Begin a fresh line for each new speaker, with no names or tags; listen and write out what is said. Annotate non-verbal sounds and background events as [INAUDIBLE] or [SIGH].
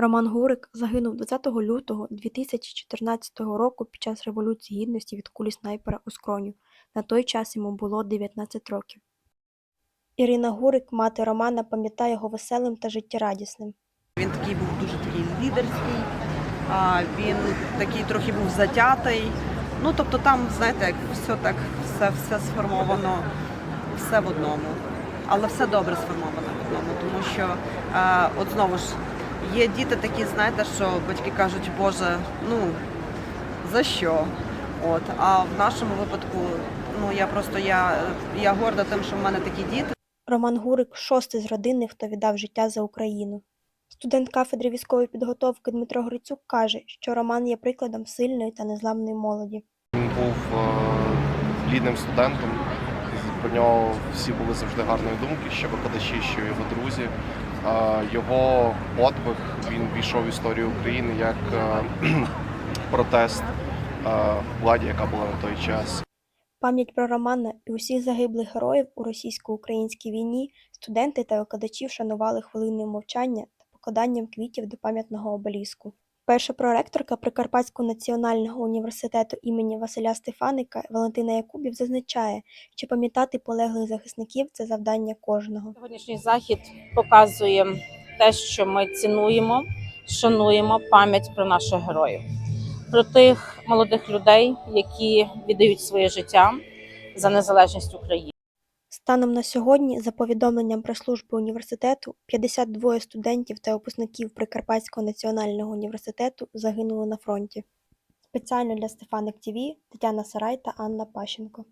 Роман Гурик загинув 20 лютого 2014 року під час Революції Гідності від кулі снайпера у скроню. На той час йому було 19 років. Ірина Гурик, мати Романа, пам'ятає його веселим та життєрадісним.
Він такий був дуже такий лідерський, він такий трохи був затятий. Ну, тобто там, знаєте, як все так, все, все сформовано, все в одному. Але все добре сформовано в одному, тому що от знову ж є діти такі, знаєте, що батьки кажуть, Боже, ну за що? От, а в нашому випадку, ну я просто я, я горда тим, що в мене такі діти.
Роман Гурик шостий з родини, хто віддав життя за Україну. Студент кафедри військової підготовки Дмитро Грицюк каже, що Роман є прикладом сильної та незламної молоді.
Він був е, плідним студентом. Про нього всі були завжди гарної думки, що викладачі, що його друзі. Його подвиг він війшов в історію України як е, [CLEARS THROAT] протест е, владі, яка була на той час.
Пам'ять про Романа і усіх загиблих героїв у російсько-українській війні студенти та викладачі вшанували хвилиною мовчання та покладанням квітів до пам'ятного обеліску. Перша проректорка Прикарпатського національного університету імені Василя Стефаника Валентина Якубів зазначає, що пам'ятати полеглих захисників це завдання кожного.
Сьогоднішній захід показує те, що ми цінуємо, шануємо пам'ять про наших героїв, про тих молодих людей, які віддають своє життя за незалежність України.
Станом на сьогодні, за повідомленням прес-служби університету, 52 студентів та випускників Прикарпатського національного університету загинули на фронті. Спеціально для Стефаник ТВ Тетяна Сарай та Анна Пащенко.